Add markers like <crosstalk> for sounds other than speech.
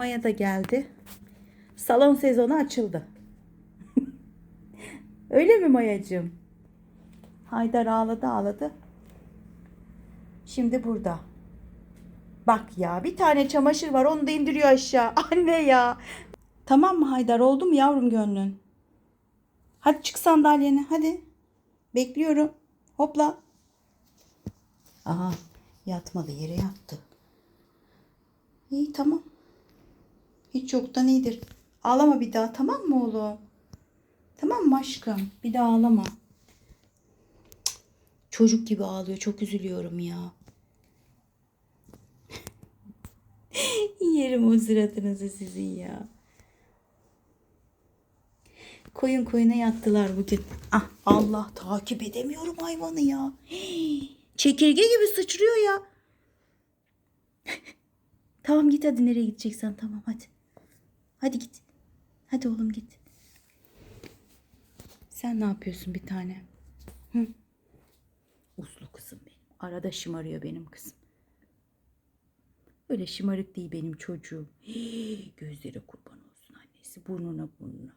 Maya da geldi. Salon sezonu açıldı. <laughs> Öyle mi Mayacığım? Haydar ağladı ağladı. Şimdi burada. Bak ya bir tane çamaşır var onu da indiriyor aşağı. <laughs> Anne ya. Tamam mı Haydar oldu mu yavrum gönlün? Hadi çık sandalyene hadi. Bekliyorum. Hopla. Aha yatmadı yere yattı. İyi tamam. Hiç yoktan iyidir. Ağlama bir daha tamam mı oğlum? Tamam mı aşkım? Bir daha ağlama. Çocuk gibi ağlıyor. Çok üzülüyorum ya. <laughs> Yerim o suratınızı sizin ya. Koyun koyuna yattılar bugün. Ah Allah takip edemiyorum hayvanı ya. <gasps> Çekirge gibi sıçrıyor ya. <laughs> tamam git hadi nereye gideceksen tamam hadi. Hadi git. Hadi oğlum git. Sen ne yapıyorsun bir tane? Hı? Uslu kızım benim. Arada şımarıyor benim kızım. Öyle şımarık değil benim çocuğum. Hii, <gasps> gözleri kurban olsun annesi. Burnuna burnuna.